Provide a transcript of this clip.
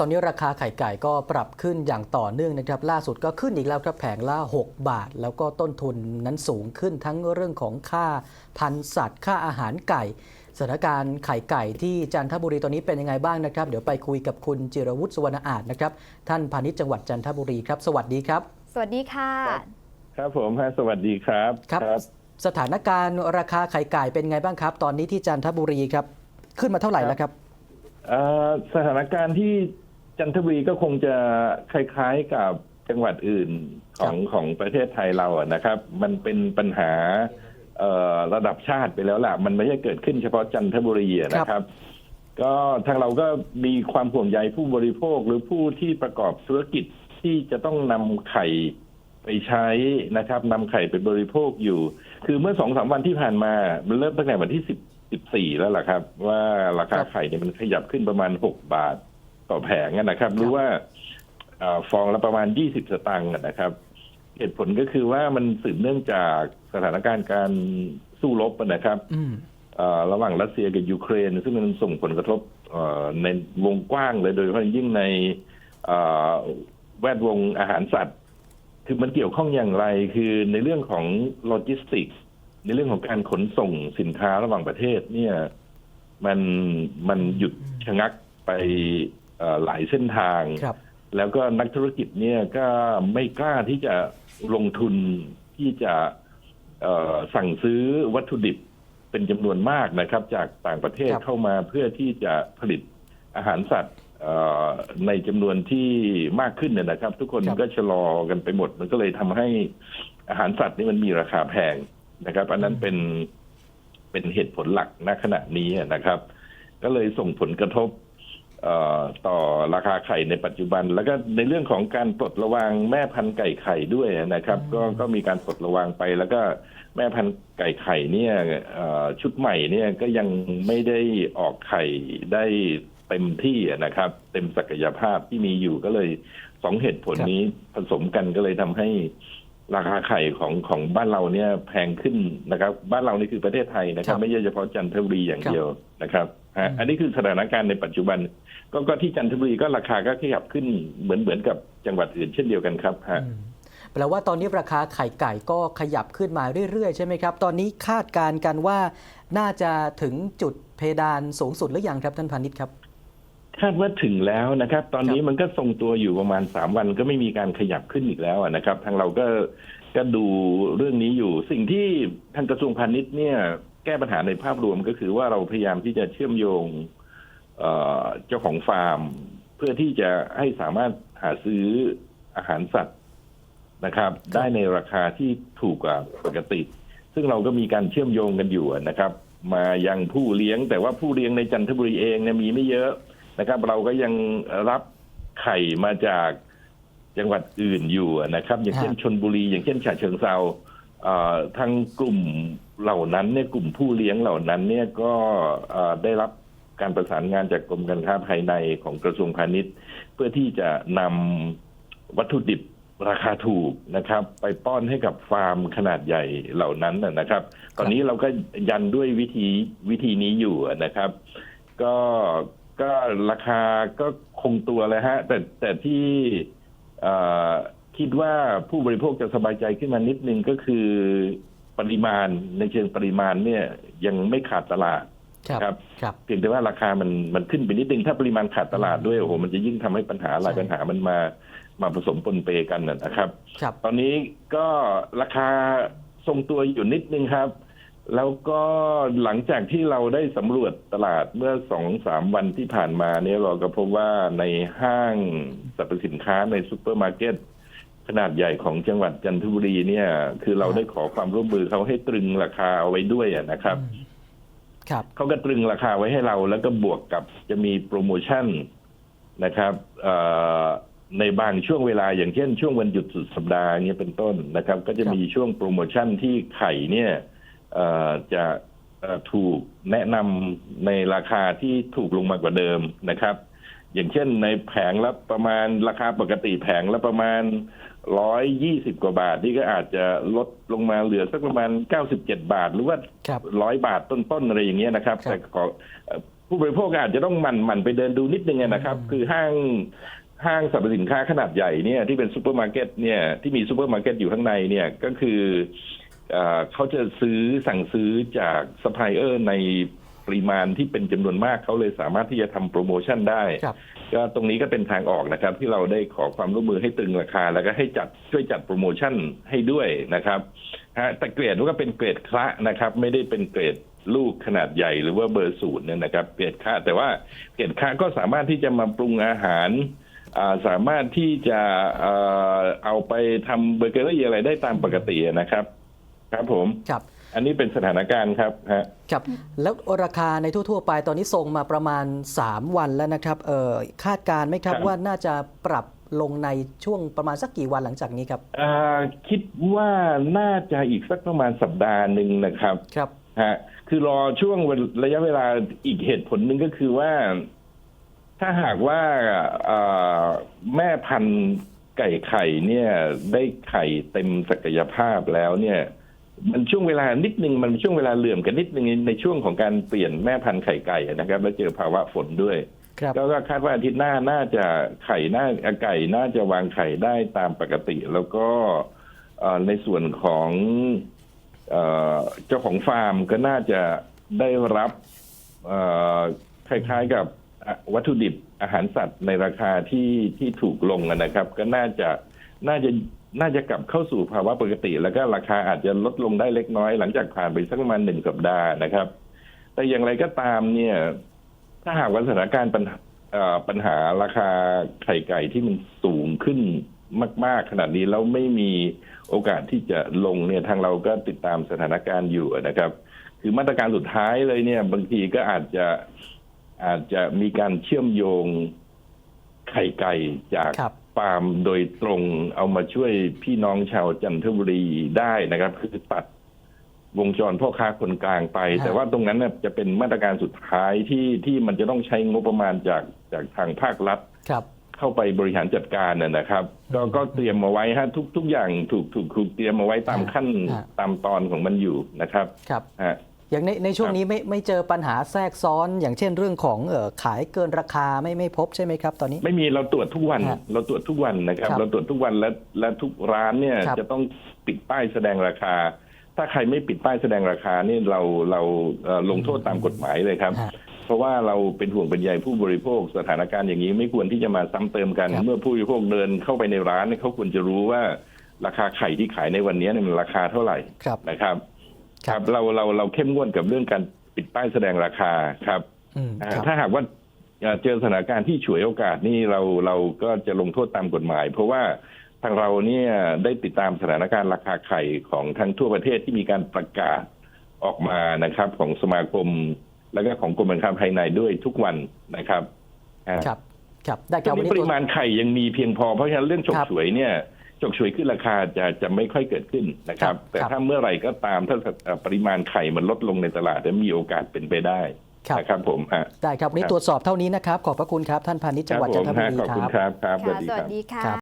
ตอนนี้ราคาไข่ไก่ก็ปรับขึ้นอย่างต่อเนื่องนะครับ ล่าสุดก็ขึ้นอีกแล้วครับแผงละ 6 บาท แล้วก็ต้นทุนนั้นสูงขึ้นทั้งเรื่องของค่าพันธุ์สัตว์ ค่าอาหารไก่สถานการณ์ไข่ไก่ที่จันทบุรีตอนนี้เป็นยังไงบ้างนะครับ เดี๋ยวไปคุยกับคุณจิรวุฒิสุวรรณอาจนะครับ ท่านพาณิชย์จังหวัดจันทบุรีครับ สวัสดีครับ สวัสดีค่ะ ครับครับผมฮะสวัสดีครับครับ สถานการณ์ราคาไข่ไก่เป็นไงบ้างครับ ตอนนี้ที่จันทบุรีครับ ขึ้นมาเท่าไหร่แล้วครับเอ่อสถานการณ์ที่ จันทบุรีก็คงจะคล้ายๆกับจังหวัดอื่นของของประเทศไทยเราอะนะครับ มันเป็นปัญหาเอ่อระดับชาติไปแล้วล่ะ มันไม่ใช่เกิดขึ้นเฉพาะจันทบุรีอะนะครับ ก็ทางเราก็มีความห่วงใยผู้บริโภคหรือผู้ที่ประกอบธุรกิจที่จะต้องนำไข่ไปใช้นะครับนำไข่ไปบริโภคอยู่ คือเมื่อสองสามวันที่ผ่านมา มันเริ่มตั้งแต่วันที่สิบสิบสี่แล้วล่ะครับ ว่าราคาครับไข่เนี่ยมันขยับขึ้นประมาณหกบาท ต่อแผงอะนะครับรู้ว่าเอ่อฟองละประมาณยี่สิบสตางค์อะนะครับ เหตุผลก็คือว่ามันสืบเนื่องจากสถานการณ์การสู้รบอะนะครับอืมเอ่อระหว่างรัสเซียกับยูเครน ซึ่งมันส่งผลกระทบเอ่อในวงกว้างเลยโดยเฉพาะอย่างยิ่งในเอ่อแวดวงอาหารสัตว์ คือมันเกี่ยวข้องอย่างไรคือในเรื่องของโลจิสติกส์ในเรื่องของการขนส่งสินค้าระหว่างประเทศเนี่ย มันมันหยุดชะงักไปเอ่อ หลายเส้นทางครับแล้วก็นักธุรกิจเนี่ยก็ไม่กล้าที่จะลงทุนที่จะเอ่อสั่งซื้อวัตถุดิบเป็นจำนวนมากนะครับ จากต่างประเทศครับเข้ามาเพื่อที่จะผลิตอาหารสัตว์เอ่อในจำนวนที่มากขึ้นเนี่ยนะครับ ทุกคนครับก็ชะลอกันไปหมด มันก็เลยทำให้อาหารสัตว์นี่มันมีราคาแพงนะครับ อันนั้นเป็นเป็นเหตุผลหลักณขณะนี้นะครับ ก็เลยส่งผลกระทบเอ่อ ต่อราคาไข่ในปัจจุบัน แล้วก็ในเรื่องของการปลดระวางแม่พันธุ์ไก่ไข่ด้วยนะครับ ก็ก็มีการปลดระวางไป แล้วก็แม่พันธุ์ไก่ไข่เนี่ยเอ่อชุดใหม่เนี่ยก็ยังไม่ได้ออกไข่ได้เต็มที่นะครับ เต็มศักยภาพที่มีอยู่ก็เลยสองเหตุผลครับนี้ผสมกันก็เลยทำให้ ราคาไข่ของของบ้านเราเนี่ยแพงขึ้นนะครับ บ้านเรานี่คือประเทศไทยนะครับ ไม่ใช่เฉพาะจันทบุรีอย่างเดียวนะครับฮะอันนี้คือสถานการณ์ในปัจจุบัน ก็ก็ที่จันทบุรีก็ราคาก็ขยับขึ้นเหมือนเหมือนกับจังหวัดอื่นเช่นเดียวกันครับฮะอืมแปลว่าตอนนี้ราคาไข่ไก่ก็ขยับขึ้นมาเรื่อยๆ ใช่ไหมครับ ตอนนี้คาดการณ์กันว่าน่าจะถึงจุดเพดานสูงสุดหรือยังครับท่านพาณิชย์ครับ คาดว่าถึงแล้วนะครับ ตอนนี้มันก็ทรงตัวอยู่ประมาณสามวันก็ไม่มีการขยับขึ้นอีกแล้วอะนะครับ ทางเราก็ก็ดูเรื่องนี้อยู่ สิ่งที่ทางกระทรวงพาณิชย์เนี่ย แก้ปัญหาในภาพรวมก็คือว่าเราพยายามที่จะเชื่อมโยงเอ่อเจ้าของฟาร์ม เพื่อที่จะให้สามารถหาซื้ออาหารสัตว์นะครับ ได้ในราคาที่ถูกกว่าปกติ ซึ่งเราก็มีการเชื่อมโยงกันอยู่นะครับ มายังผู้เลี้ยงแต่ว่าผู้เลี้ยงในจันทบุรีเองเนี่ยมีไม่เยอะ นะครับ เราก็ยังรับไข่มาจากจังหวัดอื่นอยู่นะครับ อย่างเช่นฮะชนบุรี อย่างเช่นฉะเชิงเซาเอ่อทางกลุ่มเหล่านั้นเนี่ยกลุ่มผู้เลี้ยงเหล่านั้นเนี่ยก็เอ่อได้รับการประสานงานจากกรมการค้าภายในของกระทรวงพาณิชย์ เพื่อที่จะนำวัตถุดิบราคาถูกนะครับ ไปป้อนให้กับฟาร์มขนาดใหญ่เหล่านั้นนะนะครับ ตอนนี้เราก็ยันด้วยวิธีวิธีนี้อยู่นะครับ ก็ ก็ราคาก็คงตัวเลยฮะ แต่แต่ที่เอ่อคิดว่าผู้บริโภคจะสบายใจขึ้นมานิดนึงก็คือปริมาณในเชิงปริมาณเนี่ยยังไม่ขาดตลาดครับครับครับเพียงแต่ว่าราคามันมันขึ้นไปนิดนึงถ้าปริมาณขาดตลาดด้วยโอ้โหมันจะยิ่งทำให้ปัญหาหลายใช่ปัญหามันมามาผสมปนเปกันนะนะครับครับ ตอนนี้ก็ราคาทรงตัวอยู่นิดนึงครับ แล้วก็หลังจากที่เราได้สำรวจตลาดเมื่อสองสามวันที่ผ่านมาเนี่ยเราก็พบว่าในห้างสรรพสินค้าในซูเปอร์มาร์เก็ตขนาดใหญ่ของจังหวัดจันทบุรีเนี่ย คือเราได้ขอความร่วมมือเขาให้ตรึงราคาเอาไว้ด้วยอะนะครับ ครับเขาก็ตรึงราคาไว้ให้เราแล้วก็บวกกับจะมีโปรโมชั่นนะครับเอ่อในบางช่วงเวลาอย่างเช่นช่วงวันหยุดสุดสัปดาห์เงี้ยเป็นต้นนะครับ ก็จะมีช่วงโปรโมชั่นที่ไข่เนี่ยเอ่อ จะเอ่อถูกแนะนำในราคาที่ถูกลงมากว่าเดิมนะครับ อย่างเช่นในแผงละประมาณราคาปกติแผงละประมาณร้อยยี่สิบกว่าบาท นี่ก็อาจจะลดลงมาเหลือสักประมาณเก้าสิบเจ็ดบาท หรือว่าครับร้อยบาทต้นๆอะไรอย่างเงี้ยนะครับครับแต่ขอเอ่อผู้บริโภคอาจจะต้องหมั่นหมั่นไปเดินดูนิดนึงอะนะครับอืมคือห้างห้างสรรพสินค้าขนาดใหญ่เนี่ยที่เป็นซูเปอร์มาร์เก็ตเนี่ยที่มีซูเปอร์มาร์เก็ตอยู่ข้างในเนี่ยก็คือ เออเขาจะซื้อสั่งซื้อจากซัพพลายเออร์ในปริมาณที่เป็นจำนวนมากเขาเลยสามารถที่จะทำโปรโมชั่นได้ครับก็ตรงนี้ก็เป็นทางออกนะครับ ที่เราได้ขอความร่วมมือให้ตึงราคา แล้วก็ให้จัดช่วยจัดโปรโมชั่นให้ด้วยนะครับฮะแต่เกรดก็เป็นเกรดคละนะครับ ไม่ได้เป็นเกรดลูกขนาดใหญ่หรือว่าเบอร์ศูนย์เนี่ยนะครับ เกรดคละแต่ว่าเกรดคละก็สามารถที่จะมาปรุงอาหารอ่าสามารถที่จะเอ่อเอาไปทำเบเกอรี่อะไรได้ตามปกตินะครับ ครับผม ครับ อันนี้เป็นสถานการณ์ครับฮะ ครับ แล้วราคาในทั่ว ๆ ไปตอนนี้ทรงมาประมาณ 3 วันแล้วนะครับเอ่อคาดการณ์ไหมครับครับ ว่าน่าจะปรับลงในช่วงประมาณสักกี่วันหลังจากนี้ครับ อ่าคิดว่าน่าจะอีกสักประมาณสัปดาห์หนึ่งนะครับครับ ฮะคือรอช่วงระยะเวลาอีกเหตุผลหนึ่งก็คือว่า ถ้าหากว่าเอ่อแม่พันธุ์ไก่ไข่เนี่ย ได้ไข่เต็มศักยภาพแล้วเนี่ย มันช่วงเวลานิดนึงมันช่วงเวลาเหลื่อมกันนิดนึงในช่วงของการเปลี่ยนแม่พันธุ์ไข่ไก่นะครับ แล้วเจอภาวะฝนด้วยครับก็ก็คาดว่าอาทิตย์หน้าน่าจะไข่น่าไก่น่าจะวางไข่ได้ตามปกติ แล้วก็เอ่อในส่วนของเอ่อเจ้าของฟาร์มก็น่าจะได้รับเอ่อคล้าย ๆกับอะวัตถุดิบอาหารสัตว์ในราคาที่ที่ถูกลงอะนะครับ ก็น่าจะน่าจะ น่าจะกลับเข้าสู่ภาวะปกติ แล้วก็ราคาอาจจะลดลงได้เล็กน้อย หลังจากผ่านไปสักประมาณหนึ่งสัปดาห์นะครับ แต่อย่างไรก็ตามเนี่ย ถ้าหากว่าสถานการณ์ปัญหาปัญหาราคาไข่ไก่ที่มันสูงขึ้นมาก ๆ ขนาดนี้แล้วไม่มีโอกาสที่จะลงเนี่ยทางเราก็ติดตามสถานการณ์อยู่นะครับ คือมาตรการสุดท้ายเลยเนี่ย บางทีก็อาจจะอาจจะมีการเชื่อมโยงไข่ไก่จาก ครับฟาร์มโดยตรงเอามาช่วยพี่น้องชาวจันทบุรีได้นะครับ คือตัดวงจรพ่อค้าคนกลางไปฮะแต่ว่าตรงนั้นน่ะจะเป็นมาตรการสุดท้ายที่ที่มันจะต้องใช้งบประมาณจากจากทางภาครัฐครับเข้าไปบริหารจัดการน่ะนะครับ ก็ก็เตรียมมาไว้ฮะทุกทุกอย่างถูกถูกถูกเตรียมมาไว้ตามขั้นฮะตามตอนของมันอยู่นะครับครับฮะ อย่างในในช่วงครับนี้ไม่ไม่เจอปัญหาแทรกซ้อน อย่างเช่นเรื่องของเออขายเกินราคาไม่ไม่พบใช่ไหมครับ ตอนนี้ ไม่มีเราตรวจทุกวัน ฮะเราตรวจทุกวันนะครับ ครับเราตรวจทุกวันและและทุกร้านเนี่ยครับ จะต้องปิดป้ายแสดงราคา ถ้าใครไม่ปิดป้ายแสดงราคานี่เราเราเอ่อลงโทษตามกฎหมายเลยครับ ฮะ เพราะว่าเราเป็นห่วงเป็นใยผู้บริโภคสถานการณ์อย่างนี้ไม่ควรที่จะมาซ้ำเติมกัน ครับเมื่อผู้บริโภคเดินเข้าไปในร้านเนี่ยเขาควรจะรู้ว่า ราคาไข่ที่ขายในวันนี้เนี่ยมันราคาเท่าไหร่ครับ นะครับ ครับครับเราเราเราเข้มงวดกับเรื่องการปิดป้ายแสดงราคาครับอืมอ่าครับถ้าหากว่าเอ่อเจอสถานการณ์ที่ฉวยโอกาสนี่เราเราก็จะลงโทษตามกฎหมาย เพราะว่าทางเราเนี่ยได้ติดตามสถานการณ์ราคาไข่ของทั้งทั่วประเทศที่มีการประกาศออกมานะครับ ของสมาคม แล้วก็ของกรมการค้าภายในด้วยทุกวันนะครับอ่าครับ ครับได้คตรัอบนวันนี้นี้ปริมาณไข่ยังมีเพียงพอเพราะฉะนั้นเรื่องฉกครับฉวยเนี่ย ฉกฉวยขึ้นราคาจะจะไม่ค่อยเกิดขึ้นนะครับครับแต่ครับถ้าเมื่อไหร่ก็ตามถ้าเอ่อปริมาณไข่มันลดลงในตลาดจะมีโอกาสเป็นไปได้ครับนะครับผมฮะได้ครับวันนี้ครับตรวจสอบเท่านี้นะครับ ขอบพระคุณครับ ท่านพาณิชย์จังหวัดคจัรันบทผมบุฮะรีขอบคคุณรับครับครับสวัสค่ะดีสควัรัสบดีค่ะครับ